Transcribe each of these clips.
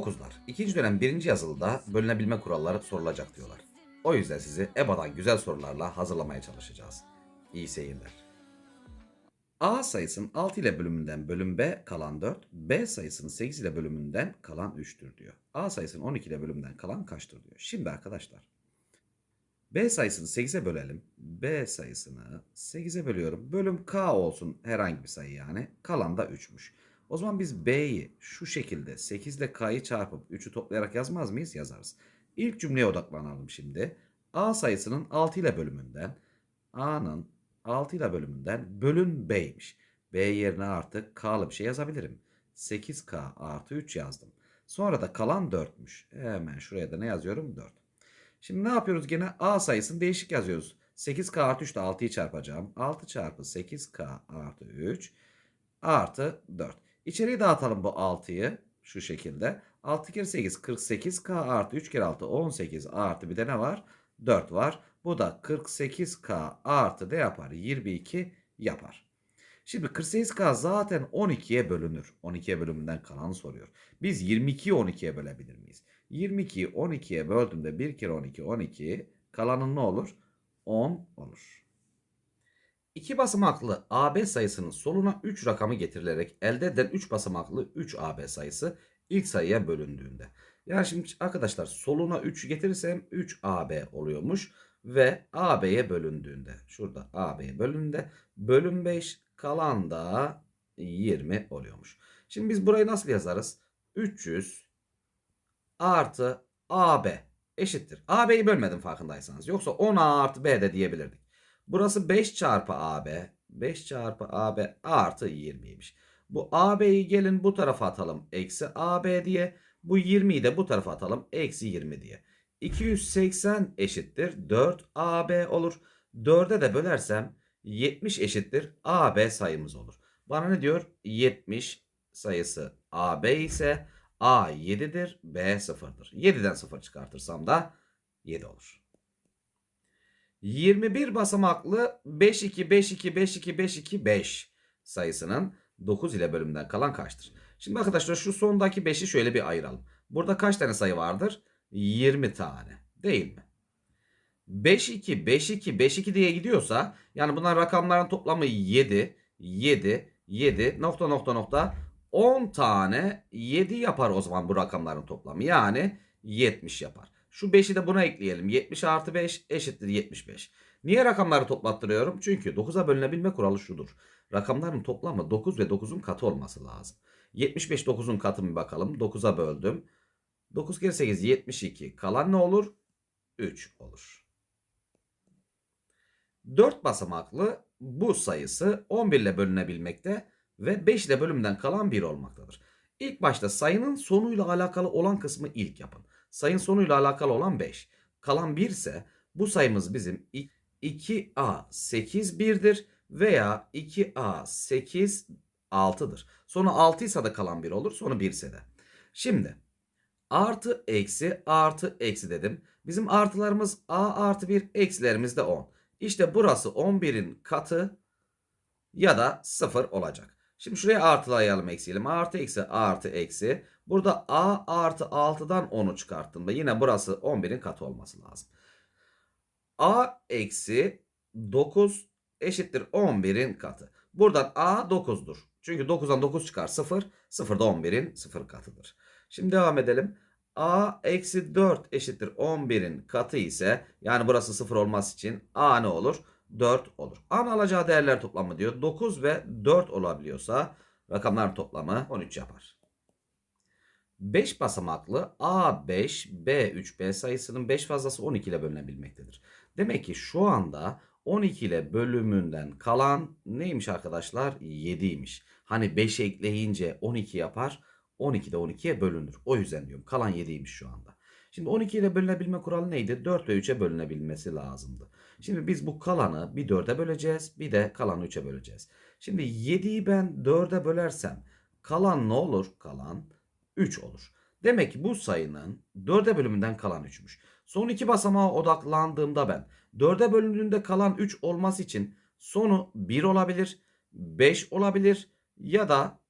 9'lar. İkinci dönem birinci yazılıda bölünebilme kuralları sorulacak diyorlar. O yüzden sizi EBA'dan güzel sorularla hazırlamaya çalışacağız. İyi seyirler. A sayısının 6 ile bölümünden bölüm B kalan 4, B sayısının 8 ile bölümünden kalan 3'tür diyor. A sayısının 12 ile bölümünden kalan kaçtır diyor. Şimdi arkadaşlar B sayısını 8'e bölelim. B sayısını 8'e bölüyorum. Bölüm K olsun herhangi bir sayı yani. Kalan da 3'müş. O zaman biz B'yi şu şekilde 8 ile K'yı çarpıp 3'ü toplayarak yazmaz mıyız? Yazarız. İlk cümleye odaklanalım şimdi. A sayısının 6 ile bölümünden A'nın 6 ile bölümünden bölün B'ymiş. B yerine artık K'lı bir şey yazabilirim. 8K artı 3 yazdım. Sonra da kalan 4'müş. Hemen şuraya da ne yazıyorum? 4. Şimdi ne yapıyoruz gene? A sayısını değişik yazıyoruz. 8K artı 3 ile 6'yı çarpacağım. 6 çarpı 8K artı 3 artı 4. İçeriye dağıtalım bu 6'yı şu şekilde. 6 kere 8 48K artı 3 kere 6 18 artı bir de ne var? 4 var. Bu da 48K artı ne yapar? 22 yapar. Şimdi 48K zaten 12'ye bölünür. 12'ye bölümünden kalanı soruyor. Biz 22'yi 12'ye bölebilir miyiz? 22'yi 12'ye böldüğümde 1 kere 12 12 kalanın ne olur? 10 olur. İki basamaklı AB sayısının soluna 3 rakamı getirilerek elde edilen 3 basamaklı 3 AB sayısı ilk sayıya bölündüğünde. Yani şimdi arkadaşlar soluna 3 getirirsem 3 AB oluyormuş ve AB'ye bölündüğünde şurada AB'ye bölündüğünde bölüm 5 kalan da 20 oluyormuş. Şimdi biz burayı nasıl yazarız? 300 artı AB eşittir. AB'yi bölmedim farkındaysanız. Yoksa 10A artı B de diyebilirdik. Burası 5 çarpı AB. 5 çarpı AB artı 20'ymiş. Bu AB'yi gelin bu tarafa atalım. Eksi AB diye. Bu 20'yi de bu tarafa atalım. Eksi 20 diye. 280 eşittir 4AB olur. 4'e de bölersem 70 eşittir AB sayımız olur. Bana ne diyor? 70 sayısı AB ise A 7'dir, B 0'dır. 7'den 0 çıkartırsam da 7 olur. 21 basamaklı 5 2 5 2 5 2 5 2 5 sayısının 9 ile bölümünden kalan kaçtır? Şimdi arkadaşlar şu sondaki 5'i şöyle bir ayıralım. Burada kaç tane sayı vardır? 20 tane. Değil mi? 5 2 5 2 5 2 diye gidiyorsa yani bunların rakamların toplamı 7 7 7 nokta nokta nokta 10 tane 7 yapar o zaman bu rakamların toplamı. Yani 70 yapar. Şu 5'i de buna ekleyelim. 70 artı 5 eşittir 75. Niye rakamları toplattırıyorum? Çünkü 9'a bölünebilme kuralı şudur. Rakamların toplamı 9 ve 9'un katı olması lazım. 75 9'un katı mı bakalım? 9'a böldüm. 9 kere 8 72. Kalan ne olur? 3 olur. 4 basamaklı bu sayısı 11 ile bölünebilmekte ve 5 ile bölümden kalan 1 olmaktadır. İlk başta sayının sonuyla alakalı olan kısmı ilk yapın. Sayının sonuyla alakalı olan 5. Kalan 1 ise bu sayımız bizim 2A 8 1'dir veya 2A 8 6'dır. Sonu 6 ise de kalan 1 olur. Sonu 1 ise de. Şimdi artı eksi artı eksi dedim. Bizim artılarımız A artı 1 eksilerimiz de 10. İşte burası 11'in katı ya da 0 olacak. Şimdi şuraya artılayalım eksiyelim. Artı eksi artı eksi. Burada A artı 6'dan 10'u çıkarttığımda yine burası 11'in katı olması lazım. A eksi 9 eşittir 11'in katı. Buradan A 9'dur. Çünkü 9'dan 9 çıkar 0. 0 da 11'in 0 katıdır. Şimdi devam edelim. A eksi 4 eşittir 11'in katı ise yani burası 0 olması için A ne olur? 4 olur. A'nın alacağı değerler toplamı diyor. 9 ve 4 olabiliyorsa rakamların toplamı 13 yapar. 5 basamaklı A5, B3, B sayısının 5 fazlası 12 ile bölünebilmektedir. Demek ki şu anda 12 ile bölümünden kalan neymiş arkadaşlar? 7'ymiş. Hani 5 ekleyince 12 yapar. 12 de 12'ye bölünür. O yüzden diyorum kalan 7'ymiş şu anda. Şimdi 12 ile bölünebilme kuralı neydi? 4 ve 3'e bölünebilmesi lazımdı. Şimdi biz bu kalanı bir 4'e böleceğiz. Bir de kalanı 3'e böleceğiz. Şimdi 7'yi ben 4'e bölersem kalan ne olur? Kalan 3 olur. Demek ki bu sayının 4'e bölümünden kalan 3'müş. Son iki basamağa odaklandığımda ben 4'e bölündüğünde kalan 3 olması için sonu 1 olabilir, 5 olabilir ya da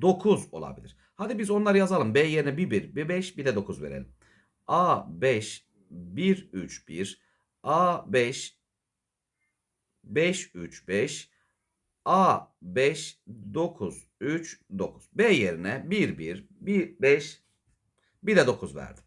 9 olabilir. Hadi biz onları yazalım. B yerine bir 1, bir 5, bir de 9 verelim. A 5, 1, 3, 1. A 5, 5, 3, 5. A 5, 9, 3, 9. B yerine 1, 1, 1, 5, bir de 9 verdim.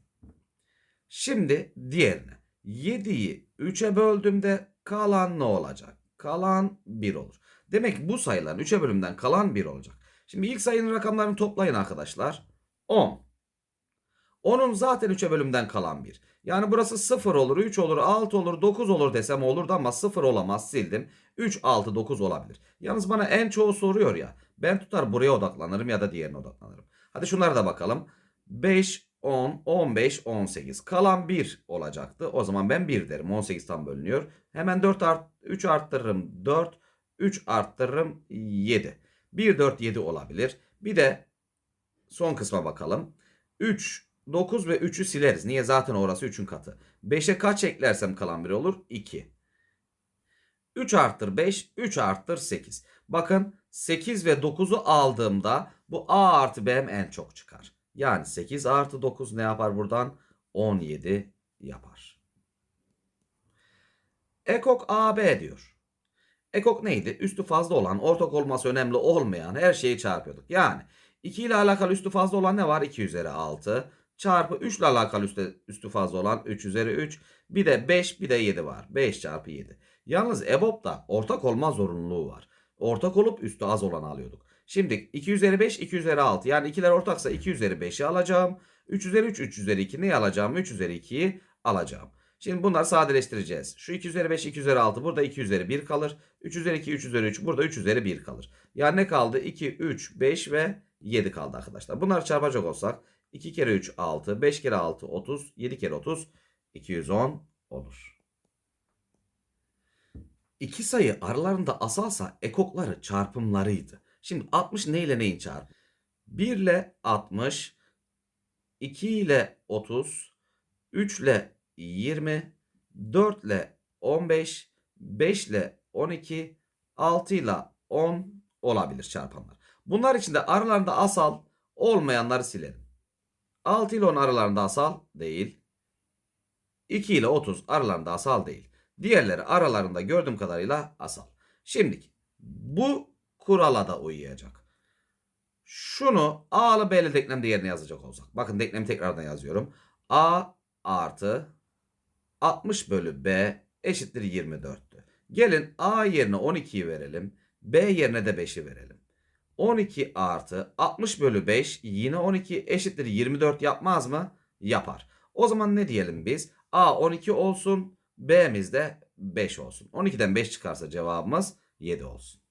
Şimdi diğerine. 7'yi 3'e böldüğümde kalan ne olacak? Kalan 1 olur. Demek ki bu sayıların 3'e bölümden kalan 1 olacak. Şimdi ilk sayının rakamlarını toplayın arkadaşlar. 10. 10'un zaten 3'e bölümden kalan 1. Yani burası 0 olur, 3 olur, 6 olur, 9 olur desem olurdu ama 0 olamaz sildim. 3, 6, 9 olabilir. Yalnız bana en çoğu soruyor ya. Ben tutar buraya odaklanırım ya da diğerine odaklanırım. Hadi şunlara da bakalım. 5, 10, 15, 18. Kalan 1 olacaktı. O zaman ben 1 derim. 18 tam bölünüyor. Hemen 4 art, 3 arttırırım 4. 3 arttırırım 7. 1, 4, 7 olabilir. Bir de son kısma bakalım. 3, 9 ve 3'ü sileriz. Niye? Zaten orası 3'ün katı. 5'e kaç eklersem kalan 1 olur? 2. 3 arttır 5, 3 arttır 8. Bakın 8 ve 9'u aldığımda bu A artı B'm en çok çıkar. Yani 8 artı 9 ne yapar buradan? 17 yapar. Ekok AB diyor. Ekok neydi? Üstü fazla olan, ortak olması önemli olmayan her şeyi çarpıyorduk. Yani 2 ile alakalı üstü fazla olan ne var? 2 üzeri 6 çarpı 3 ile alakalı üstü, üstü fazla olan 3 üzeri 3. Bir de 5 bir de 7 var. 5 çarpı 7. Yalnız EBOB'da ortak olma zorunluluğu var. Ortak olup üstü az olanı alıyorduk. Şimdi 2 üzeri 5 2 üzeri 6 yani ikiler ortaksa 2 üzeri 5'i alacağım. 3 üzeri 3 3 üzeri 2 neyi alacağım? 3 üzeri 2'yi alacağım. Şimdi bunları sadeleştireceğiz. Şu 2 üzeri 5 2 üzeri 6 burada 2 üzeri 1 kalır. 3 üzeri 2 3 üzeri 3 burada 3 üzeri 1 kalır. Yani ne kaldı? 2 3 5 ve 7 kaldı arkadaşlar. Bunları çarpacak olsak 2 kere 3 6 5 kere 6 30 7 kere 30 210 olur. İki sayı aralarında asalsa ekokları çarpımlarıydı. Şimdi 60 ne ile neyin çarpı? 1 ile 60, 2 ile 30, 3 ile 20, 4 ile 15, 5 ile 12, 6 ile 10 olabilir çarpanlar. Bunlar içinde aralarında asal olmayanları silelim. 6 ile 10 aralarında asal değil. 2 ile 30 aralarında asal değil. Diğerleri aralarında gördüğüm kadarıyla asal. Şimdi bu kurala da uyuyacak. Şunu A'lı B'li denklemde yerine yazacak olsak. Bakın denklemi tekrardan yazıyorum. A artı 60 bölü B eşittir 24'tü. Gelin A yerine 12'yi verelim. B yerine de 5'i verelim. 12 artı 60 bölü 5 yine 12 eşittir 24 yapmaz mı? Yapar. O zaman ne diyelim biz? A 12 olsun. B'miz de 5 olsun. 12'den 5 çıkarsa cevabımız 7 olsun.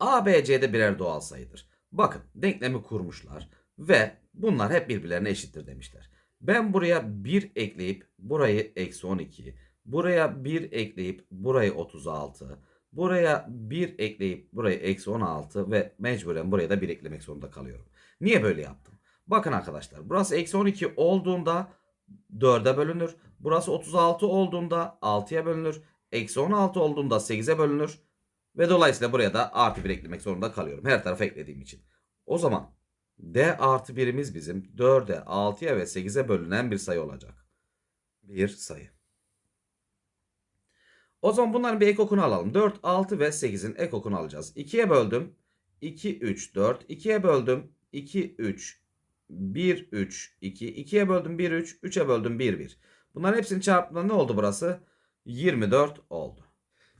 A, B, C'de birer doğal sayıdır. Bakın denklemi kurmuşlar ve bunlar hep birbirlerine eşittir demişler. Ben buraya 1 ekleyip burayı eksi 12, buraya 1 ekleyip burayı 36, buraya 1 ekleyip burayı eksi 16 ve mecburen buraya da 1 eklemek zorunda kalıyorum. Niye böyle yaptım? Bakın arkadaşlar burası eksi 12 olduğunda 4'e bölünür. Burası 36 olduğunda 6'ya bölünür. Eksi 16 olduğunda 8'e bölünür. Ve dolayısıyla buraya da artı 1 eklemek zorunda kalıyorum. Her tarafa eklediğim için. O zaman D artı 1'imiz bizim 4'e, 6'ya ve 8'e bölünen bir sayı olacak. Bir sayı. O zaman bunların bir ekokunu alalım. 4, 6 ve 8'in ekokunu alacağız. 2'ye böldüm. 2, 3, 4. 2'ye böldüm. 2, 3, 1, 3, 2. 2'ye böldüm 1, 3. 3'e böldüm 1, 1. Bunların hepsini çarptığında ne oldu burası? 24 oldu.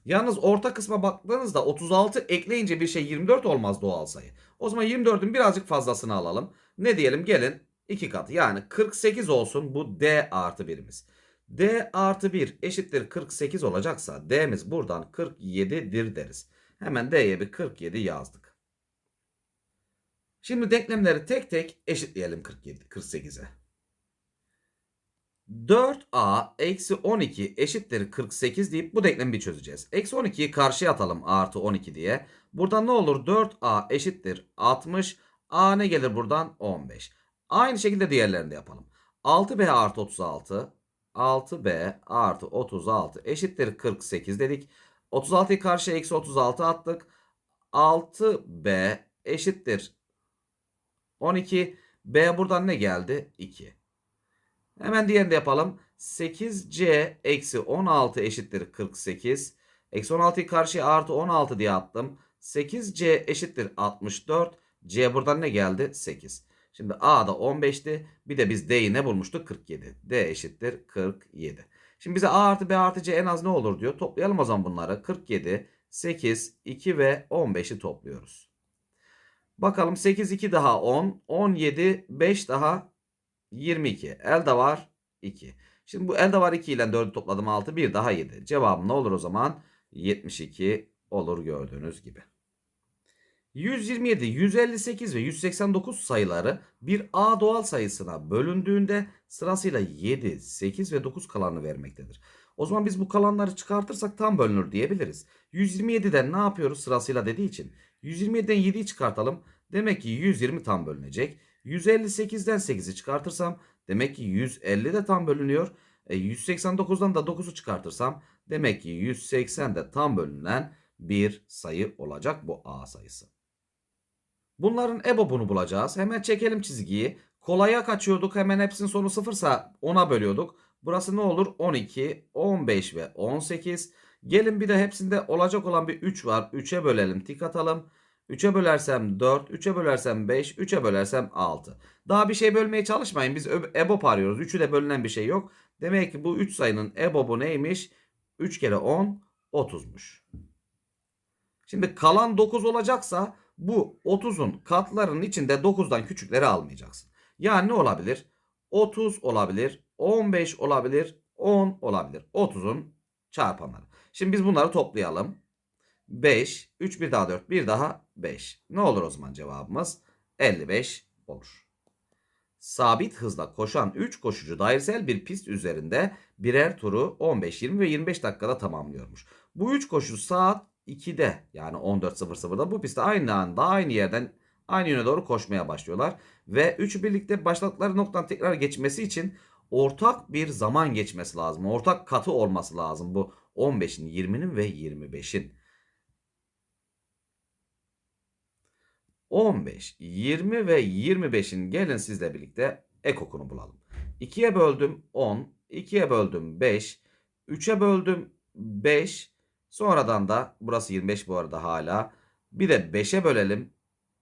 Yalnız orta kısma baktığınızda 36 ekleyince bir şey 24 olmaz doğal sayı. O zaman 24'ün birazcık fazlasını alalım. Ne diyelim gelin 2 katı yani 48 olsun bu D artı 1'imiz. D artı 1 eşittir 48 olacaksa D'miz buradan 47'dir deriz. Hemen D'ye bir 47 yazdık. Şimdi denklemleri tek tek eşitleyelim 47, 48'e. 4a eksi 12 eşittir 48 deyip bu denklemi bir çözeceğiz. Eksi 12'yi karşıya atalım artı 12 diye. Buradan ne olur 4a eşittir 60. a ne gelir buradan 15. Aynı şekilde diğerlerini de yapalım. 6b artı 36 6b artı 36 eşittir 48 dedik. 36'yı karşıya eksi 36 attık. 6b eşittir 12. B buradan ne geldi? 2. Hemen diğerini de yapalım. 8C eksi 16 eşittir 48. Eksi 16'yı karşıya artı 16 diye attım. 8C eşittir 64. C buradan ne geldi? 8. Şimdi A da 15'ti. Bir de biz D'yi ne bulmuştuk? 47. D eşittir 47. Şimdi bize A artı B artı C en az ne olur diyor. Toplayalım o zaman bunları. 47, 8, 2 ve 15'i topluyoruz. Bakalım 8, 2 daha 10, 17, 5 daha 22. Elde var 2. Şimdi bu elde var 2 ile 4'ü topladım 6, 1 daha 7. Cevabım ne olur o zaman? 72 olur gördüğünüz gibi. 127, 158 ve 189 sayıları bir A doğal sayısına bölündüğünde sırasıyla 7, 8 ve 9 kalanını vermektedir. O zaman biz bu kalanları çıkartırsak tam bölünür diyebiliriz. 127'den ne yapıyoruz sırasıyla dediği için? 127'den 7'yi çıkartalım. Demek ki 120 tam bölünecek. 158'den 8'i çıkartırsam demek ki 150 de tam bölünüyor. E, 189'dan da 9'u çıkartırsam demek ki 180 de tam bölünen bir sayı olacak bu A sayısı. Bunların EBOB'unu bulacağız. Hemen çekelim çizgiyi. Kolaya kaçıyorduk. Hemen hepsinin sonu sıfırsa 10'a bölüyorduk. Burası ne olur? 12, 15 ve 18. Gelin bir de hepsinde olacak olan bir 3 var. 3'e bölelim. Tik atalım. 3'e bölersem 4, 3'e bölersem 5, 3'e bölersem 6. Daha bir şey bölmeye çalışmayın. Biz EBOB arıyoruz. 3'ü de bölünen bir şey yok. Demek ki bu 3 sayının EBOB'u neymiş? 3 kere 10, 30'muş. Şimdi kalan 9 olacaksa bu 30'un katlarının içinde 9'dan küçükleri almayacaksın. Yani ne olabilir? 30 olabilir, 15 olabilir, 10 olabilir. 30'un çarpanları. Şimdi biz bunları toplayalım. 5, 3 bir daha 4, bir daha 5. Ne olur o zaman cevabımız? 55 olur. Sabit hızla koşan 3 koşucu dairesel bir pist üzerinde birer turu 15, 20 ve 25 dakikada tamamlıyormuş. Bu 3 koşu saat 2'de yani 14.00'da bu pistte aynı anda aynı yerden aynı yöne doğru koşmaya başlıyorlar. Ve üçü birlikte başladıkları noktadan tekrar geçmesi için ortak bir zaman geçmesi lazım. Ortak katı olması lazım bu 15'in, 20'nin ve 25'in. 15, 20 ve 25'in gelin sizle birlikte ekokunu bulalım. 2'ye böldüm 10, 2'ye böldüm 5, 3'e böldüm 5, sonradan da burası 25 bu arada hala. Bir de 5'e bölelim.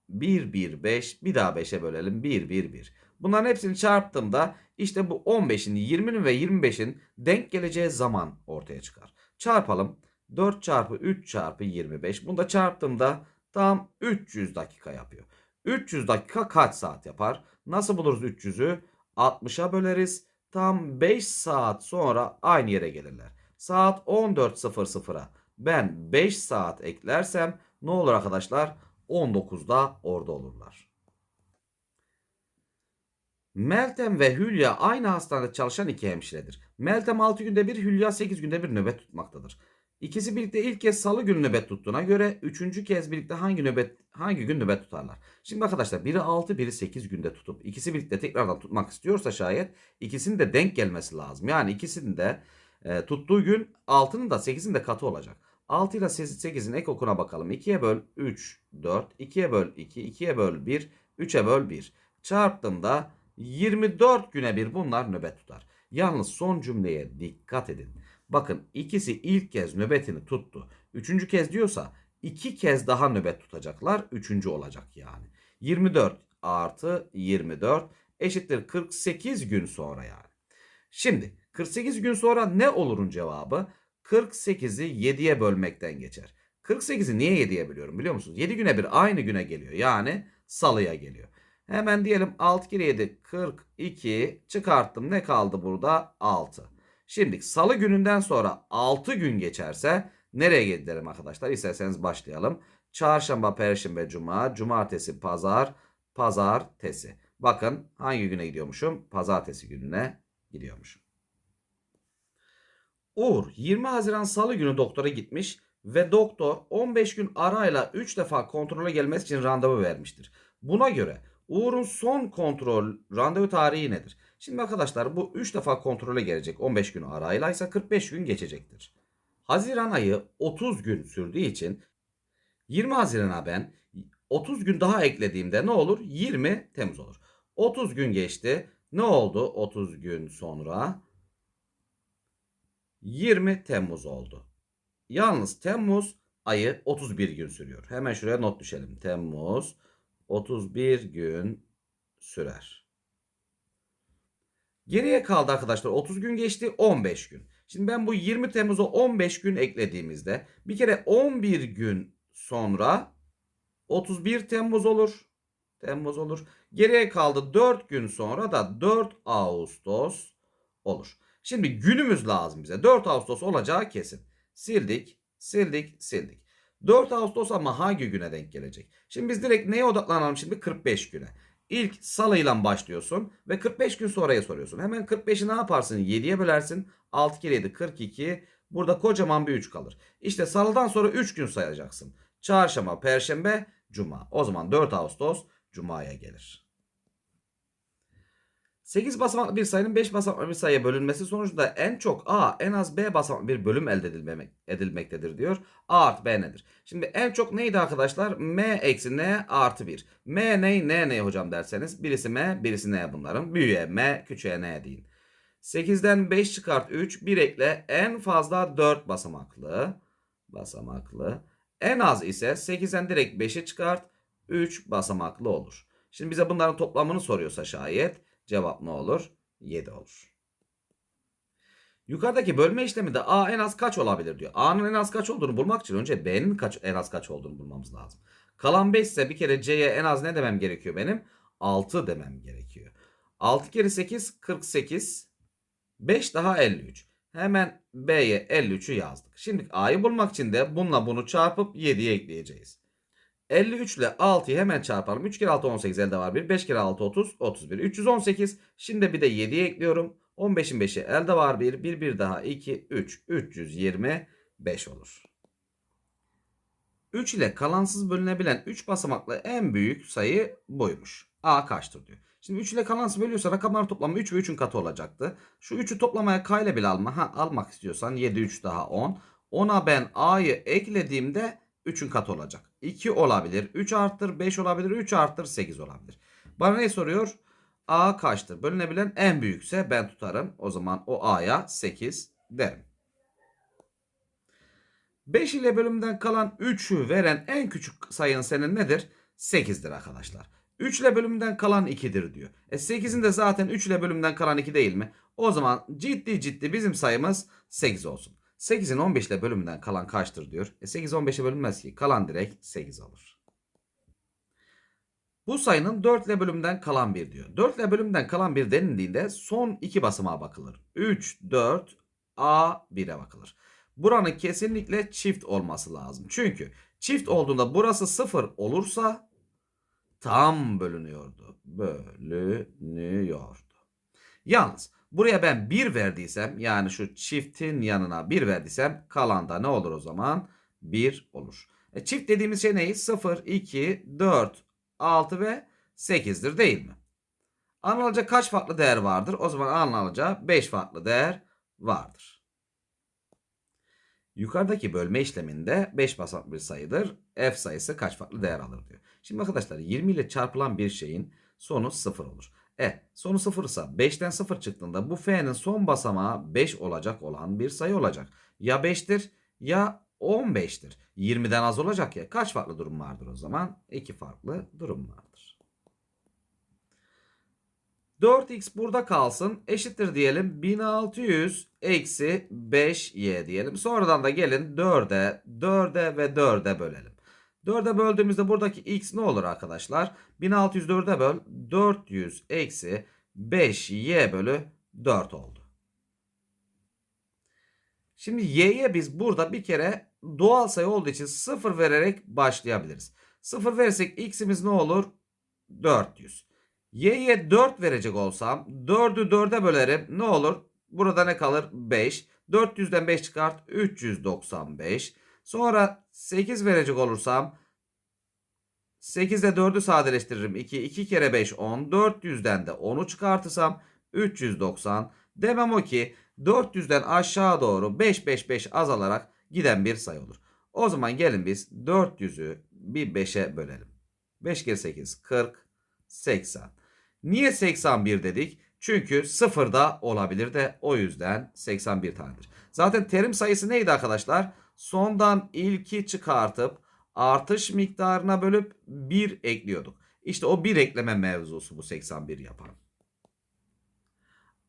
1, 1, 5, bir daha 5'e bölelim 1, 1, 1. Bunların hepsini çarptığımda işte bu 15'in, 20'nin ve 25'in denk geleceği zaman ortaya çıkar. Çarpalım. 4 çarpı 3 çarpı 25. Bunu da çarptığımda tam 300 dakika yapıyor. 300 dakika kaç saat yapar? Nasıl buluruz 300'ü? 60'a böleriz. Tam 5 saat sonra aynı yere gelirler. Saat 14.00'a ben 5 saat eklersem ne olur arkadaşlar? 19'da orada olurlar. Meltem ve Hülya aynı hastanede çalışan iki hemşiredir. Meltem 6 günde bir, Hülya 8 günde bir nöbet tutmaktadır. İkisi birlikte ilk kez salı günü nöbet tuttuğuna göre üçüncü kez birlikte hangi nöbet hangi gün nöbet tutarlar? Şimdi arkadaşlar biri 6 biri 8 günde tutup ikisi birlikte tekrardan tutmak istiyorsa şayet ikisinin de denk gelmesi lazım. Yani ikisinin de e, tuttuğu gün 6'nın da 8'in de katı olacak. 6 ile 8'in ek okuna bakalım. 2'ye böl 3, 4. 2'ye böl 2, 2'ye böl 1, 3'e böl 1. Çarptığımda 24 güne bir bunlar nöbet tutar. Yalnız son cümleye dikkat edin. Bakın ikisi ilk kez nöbetini tuttu. Üçüncü kez diyorsa iki kez daha nöbet tutacaklar. Üçüncü olacak yani. 24 artı 24 eşittir 48 gün sonra yani. Şimdi 48 gün sonra ne olurun cevabı? 48'i 7'ye bölmekten geçer. 48'i niye 7'ye bölüyorum biliyor musunuz? 7 güne bir aynı güne geliyor. Yani salıya geliyor. Hemen diyelim 6 kere 7 42 çıkarttım. Ne kaldı burada? 6. Şimdi salı gününden sonra 6 gün geçerse nereye giderim arkadaşlar? İsterseniz başlayalım. Çarşamba, perşembe, cuma, cumartesi, pazar, pazartesi. Bakın hangi güne gidiyormuşum? Pazartesi gününe gidiyormuşum. Uğur 20 Haziran Salı günü doktora gitmiş ve doktor 15 gün arayla 3 defa kontrole gelmesi için randevu vermiştir. Buna göre Uğur'un son kontrol randevu tarihi nedir? Şimdi arkadaşlar bu 3 defa kontrole gelecek 15 gün arayla ise 45 gün geçecektir. Haziran ayı 30 gün sürdüğü için 20 Haziran'a ben 30 gün daha eklediğimde ne olur? 20 Temmuz olur. 30 gün geçti. Ne oldu 30 gün sonra? 20 Temmuz oldu. Yalnız Temmuz ayı 31 gün sürüyor. Hemen şuraya not düşelim. Temmuz 31 gün sürer. Geriye kaldı arkadaşlar 30 gün geçti 15 gün. Şimdi ben bu 20 Temmuz'a 15 gün eklediğimizde bir kere 11 gün sonra 31 Temmuz olur. Temmuz olur. Geriye kaldı 4 gün sonra da 4 Ağustos olur. Şimdi günümüz lazım bize. 4 Ağustos olacağı kesin. Sildik, sildik, sildik. 4 Ağustos ama hangi güne denk gelecek? Şimdi biz direkt neye odaklanalım şimdi? 45 güne. İlk salıyla başlıyorsun ve 45 gün sonraya soruyorsun. Hemen 45'i ne yaparsın? 7'ye bölersin. 6 kere 7 42. Burada kocaman bir 3 kalır. İşte salıdan sonra 3 gün sayacaksın. Çarşamba, perşembe, cuma. O zaman 4 Ağustos cumaya gelir. 8 basamaklı bir sayının 5 basamaklı bir sayıya bölünmesi sonucunda en çok A en az B basamaklı bir bölüm elde edilmemek, edilmektedir diyor. A artı B nedir? Şimdi en çok neydi arkadaşlar? M eksi N artı 1. M ne? N ne hocam derseniz birisi M birisi N bunların. Büyüğe M küçüğe N deyin. 8'den 5 çıkart 3 bir ekle en fazla 4 basamaklı basamaklı. En az ise 8'den direkt 5'i çıkart 3 basamaklı olur. Şimdi bize bunların toplamını soruyorsa şayet cevap ne olur? 7 olur. Yukarıdaki bölme işleminde A en az kaç olabilir diyor. A'nın en az kaç olduğunu bulmak için önce B'nin kaç, en az kaç olduğunu bulmamız lazım. Kalan 5 ise bir kere C'ye en az ne demem gerekiyor benim? 6 demem gerekiyor. 6 kere 8 48. 5 daha 53. Hemen B'ye 53'ü yazdık. Şimdi A'yı bulmak için de bununla bunu çarpıp 7'ye ekleyeceğiz. 53 ile 6'yı hemen çarpalım. 3 kere 6 18 elde var 1. 5 kere 6 30 31. 318. Şimdi bir de 7'ye ekliyorum. 15'in 5'i elde var 1. 1 1 daha 2 3. 325 olur. 3 ile kalansız bölünebilen 3 basamaklı en büyük sayı buymuş. A kaçtır diyor. Şimdi 3 ile kalansız bölüyorsa rakamların toplamı 3 ve 3'ün katı olacaktı. Şu 3'ü toplamaya k ile bile alma. Ha, almak istiyorsan 7 3 daha 10. 10'a ben a'yı eklediğimde 3'ün katı olacak. 2 olabilir. 3 arttır 5 olabilir. 3 arttır 8 olabilir. Bana ne soruyor? A kaçtır? Bölünebilen en büyükse ben tutarım. O zaman o A'ya 8 derim. 5 ile bölümden kalan 3'ü veren en küçük sayın senin nedir? 8'dir arkadaşlar. 3 ile bölümden kalan 2'dir diyor. E 8'in de zaten 3 ile bölümden kalan 2 değil mi? O zaman ciddi ciddi bizim sayımız 8 olsun. 8'in 15 ile bölümünden kalan kaçtır diyor. E 8 15'e bölünmez ki. Kalan direkt 8 olur. Bu sayının 4 ile bölümden kalan 1 diyor. 4 ile bölümden kalan 1 denildiğinde son iki basamağa bakılır. 3, 4, A 1'e bakılır. Buranın kesinlikle çift olması lazım. Çünkü çift olduğunda burası 0 olursa tam bölünüyordu. Bölünüyordu. Yalnız buraya ben 1 verdiysem yani şu çiftin yanına 1 verdiysem kalanda ne olur o zaman? 1 olur. E, çift dediğimiz şey neyi? 0, 2, 4, 6 ve 8'dir değil mi? Anılacak kaç farklı değer vardır? O zaman anılacak 5 farklı değer vardır. Yukarıdaki bölme işleminde 5 basamaklı bir sayıdır. F sayısı kaç farklı değer alır diyor. Şimdi arkadaşlar 20 ile çarpılan bir şeyin sonu 0 olur. E sonu 0 ise 5'ten 0 çıktığında bu F'nin son basamağı 5 olacak olan bir sayı olacak. Ya 5'tir ya 15'tir. 20'den az olacak ya. Kaç farklı durum vardır o zaman? 2 farklı durum vardır. 4x burada kalsın. Eşittir diyelim. 1600 eksi 5y diyelim. Sonradan da gelin 4'e, 4'e ve 4'e bölelim. 4'e böldüğümüzde buradaki x ne olur arkadaşlar? 1604'e böl 400 eksi 5y bölü 4 oldu. Şimdi y'ye biz burada bir kere doğal sayı olduğu için 0 vererek başlayabiliriz. 0 verirsek x'imiz ne olur? 400. Y'ye 4 verecek olsam 4'ü 4'e bölerim. Ne olur? Burada ne kalır? 5. 400'den 5 çıkart. 395. Sonra 8 verecek olursam 8 ile 4'ü sadeleştiririm. 2. 2 kere 5 10. 400'den de 10'u çıkartırsam 390. Demem o ki 400'den aşağı doğru 5 5 5 azalarak giden bir sayı olur. O zaman gelin biz 400'ü bir 5'e bölelim. 5 kere 8 40 80. Niye 81 dedik? Çünkü sıfırda olabilir de o yüzden 81 tanedir. Zaten terim sayısı neydi arkadaşlar? Sondan ilki çıkartıp artış miktarına bölüp 1 ekliyorduk. İşte o 1 ekleme mevzusu bu 81 yapan.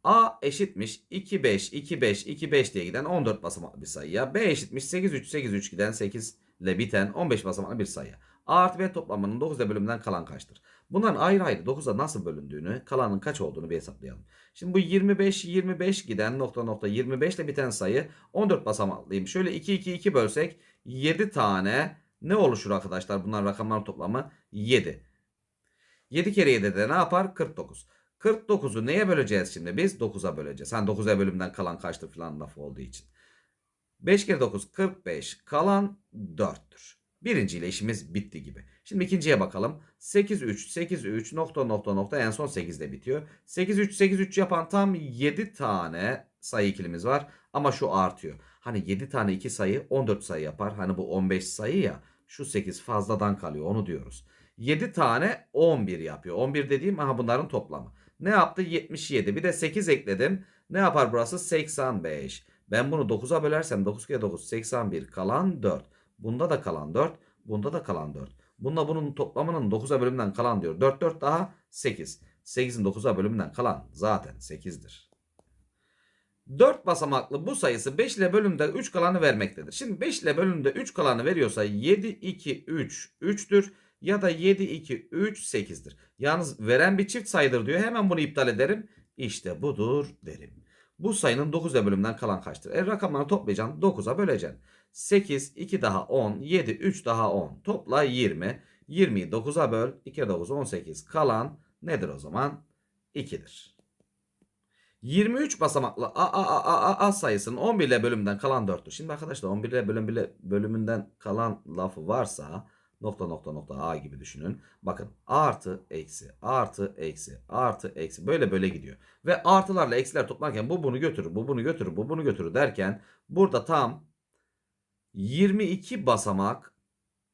A eşitmiş 2 5 2 5 2 5 diye giden 14 basamaklı bir sayıya. B eşitmiş 8 3 8 3 giden 8 ile biten 15 basamaklı bir sayıya. A artı B toplamının 9 ile bölümünden kalan kaçtır? Bunların ayrı ayrı 9'a nasıl bölündüğünü, kalanın kaç olduğunu bir hesaplayalım. Şimdi bu 25 25 giden nokta nokta 25 ile biten sayı 14 basamaklıyım. Şöyle 2 2 2 bölsek 7 tane ne oluşur arkadaşlar? Bunların rakamların toplamı 7. 7 kere 7 de ne yapar? 49. 49'u neye böleceğiz şimdi biz? 9'a böleceğiz. Hani 9'a bölümden kalan kaçtır falan lafı olduğu için. 5 kere 9 45 kalan 4'tür. Birinci ile işimiz bitti gibi. Şimdi ikinciye bakalım. 8 3 8 3 nokta nokta nokta en son 8 ile bitiyor. 8 3 8 3 yapan tam 7 tane sayı ikilimiz var ama şu artıyor. Hani 7 tane 2 sayı 14 sayı yapar. Hani bu 15 sayı ya. Şu 8 fazladan kalıyor onu diyoruz. 7 tane 11 yapıyor. 11 dediğim aha bunların toplamı. Ne yaptı? 77. Bir de 8 ekledim. Ne yapar burası? 85. Ben bunu 9'a bölersem 9 kere 9 81 kalan 4. Bunda da kalan 4. Bunda da kalan 4. Bununla bunun toplamının 9'a bölümünden kalan diyor. 4 4 daha 8. 8'in 9'a bölümünden kalan zaten 8'dir. 4 basamaklı bu sayısı 5 ile bölümde 3 kalanı vermektedir. Şimdi 5 ile bölümde 3 kalanı veriyorsa 7 2 3 3'tür ya da 7 2 3 8'dir. Yalnız veren bir çift sayıdır diyor. Hemen bunu iptal ederim. İşte budur derim. Bu sayının 9 ile bölümden kalan kaçtır? E rakamları toplayacaksın 9'a böleceksin. 8, 2 daha 10, 7, 3 daha 10. Topla 20. 20'yi 9'a böl. 2 kere 9, 18. Kalan nedir o zaman? 2'dir. 23 basamaklı A, A, A, A, A, sayısının 11 ile bölümünden kalan 4'tür. Şimdi arkadaşlar 11 ile bölüm bile bölümünden kalan lafı varsa nokta nokta nokta A gibi düşünün. Bakın artı eksi artı eksi artı eksi böyle böyle gidiyor. Ve artılarla eksiler toplarken bu bunu götürür bu bunu götürür bu bunu götürür derken burada tam 22 basamak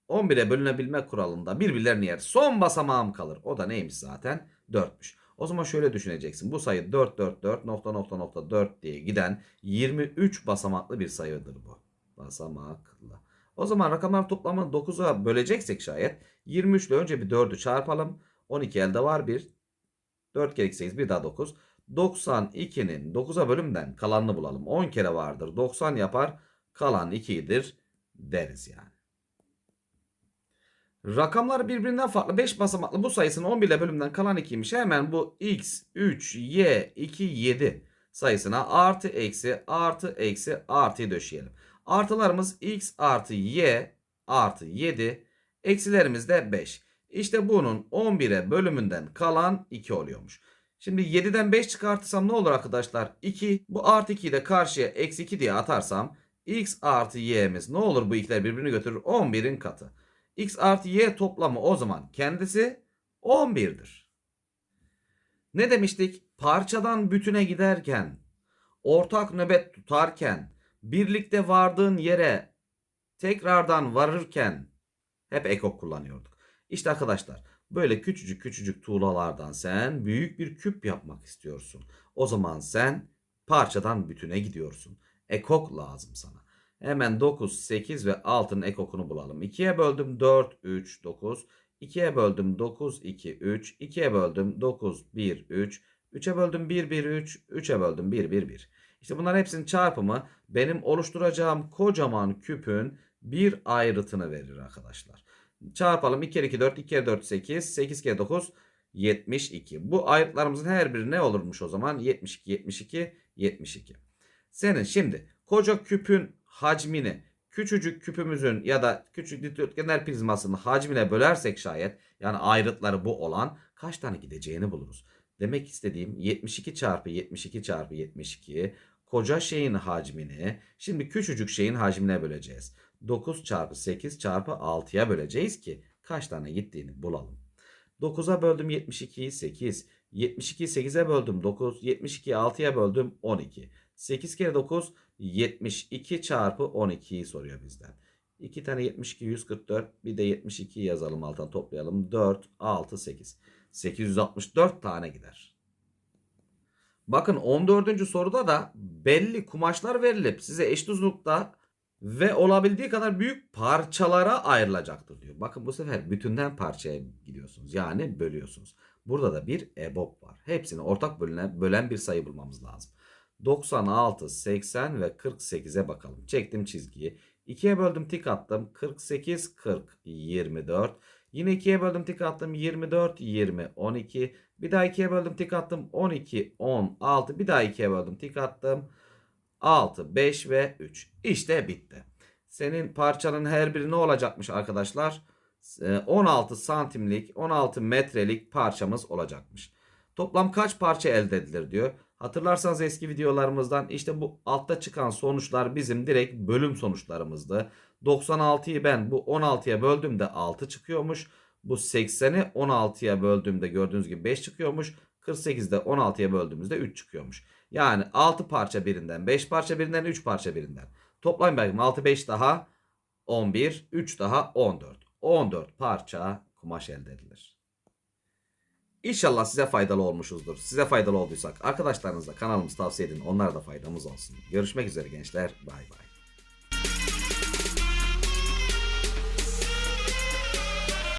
11'e bölünebilme kuralında birbirlerini yer. Son basamağım kalır. O da neymiş zaten? 4'müş. O zaman şöyle düşüneceksin. Bu sayı 4 4 4 nokta nokta nokta 4 diye giden 23 basamaklı bir sayıdır bu. Basamaklı. O zaman rakamlar toplamını 9'a böleceksek şayet 23 ile önce bir 4'ü çarpalım. 12 elde var 1. 4 kere 8 bir daha 9. 92'nin 9'a bölümden kalanını bulalım. 10 kere vardır. 90 yapar. Kalan 2'dir deriz yani. Rakamlar birbirinden farklı 5 basamaklı bu sayısının 11 ile bölümden kalan 2'ymiş. Hemen bu x 3 y 2 7 sayısına artı eksi artı eksi artıyı döşeyelim. Artılarımız x artı y artı 7 eksilerimiz de 5. İşte bunun 11'e bölümünden kalan 2 oluyormuş. Şimdi 7'den 5 çıkartırsam ne olur arkadaşlar? 2. Bu artı 2'yi de karşıya eksi 2 diye atarsam x artı y'miz ne olur bu ikiler birbirini götürür? 11'in katı. x artı y toplamı o zaman kendisi 11'dir. Ne demiştik? Parçadan bütüne giderken, ortak nöbet tutarken, birlikte vardığın yere tekrardan varırken hep ekok kullanıyorduk. İşte arkadaşlar böyle küçücük küçücük tuğlalardan sen büyük bir küp yapmak istiyorsun. O zaman sen parçadan bütüne gidiyorsun. Ekok lazım sana. Hemen 9, 8 ve 6'nın ekokunu bulalım. 2'ye böldüm 4, 3, 9. 2'ye böldüm 9, 2, 3. 2'ye böldüm 9, 1, 3. 3'e böldüm 1, 1, 3. 3'e böldüm 1, 1, 1. İşte bunların hepsinin çarpımı benim oluşturacağım kocaman küpün bir ayrıtını verir arkadaşlar. Çarpalım 2 kere 2 4, 2 kere 4 8, 8 kere 9 72. Bu ayrıtlarımızın her biri ne olurmuş o zaman? 72, 72, 72. Senin şimdi koca küpün hacmini küçücük küpümüzün ya da küçük dikdörtgenler prizmasının hacmine bölersek şayet yani ayrıtları bu olan kaç tane gideceğini buluruz. Demek istediğim 72 çarpı 72 çarpı 72 koca şeyin hacmini şimdi küçücük şeyin hacmine böleceğiz. 9 çarpı 8 çarpı 6'ya böleceğiz ki kaç tane gittiğini bulalım. 9'a böldüm 72'yi 8. 72'yi 8'e böldüm 9. 72'yi 6'ya böldüm 12. 8 kere 9 72 çarpı 12'yi soruyor bizden. 2 tane 72 144 bir de 72 yazalım alttan toplayalım. 4 6 8. 864 tane gider. Bakın 14. soruda da belli kumaşlar verilip size eşit uzunlukta ve olabildiği kadar büyük parçalara ayrılacaktır diyor. Bakın bu sefer bütünden parçaya gidiyorsunuz. Yani bölüyorsunuz. Burada da bir EBOB var. Hepsini ortak bölünen, bölen bir sayı bulmamız lazım. 96, 80 ve 48'e bakalım. Çektim çizgiyi. 2'ye böldüm tik attım. 48, 40, 24. Yine 2'ye böldüm tik attım. 24, 20, 12. Bir daha 2'ye böldüm tik attım. 12, 16. Bir daha 2'ye böldüm tik attım. 6, 5 ve 3. İşte bitti. Senin parçanın her biri ne olacakmış arkadaşlar? Ee, 16 santimlik, 16 metrelik parçamız olacakmış. Toplam kaç parça elde edilir diyor. Hatırlarsanız eski videolarımızdan işte bu altta çıkan sonuçlar bizim direkt bölüm sonuçlarımızdı. 96'yı ben bu 16'ya böldüğümde 6 çıkıyormuş. Bu 80'i 16'ya böldüğümde gördüğünüz gibi 5 çıkıyormuş. 48'de 16'ya böldüğümüzde 3 çıkıyormuş. Yani 6 parça birinden, 5 parça birinden, 3 parça birinden. Toplayın bakayım 6 5 daha 11, 3 daha 14. 14 parça kumaş elde edilir. İnşallah size faydalı olmuşuzdur. Size faydalı olduysak arkadaşlarınızla kanalımızı tavsiye edin. Onlara da faydamız olsun. Görüşmek üzere gençler. Bay bay.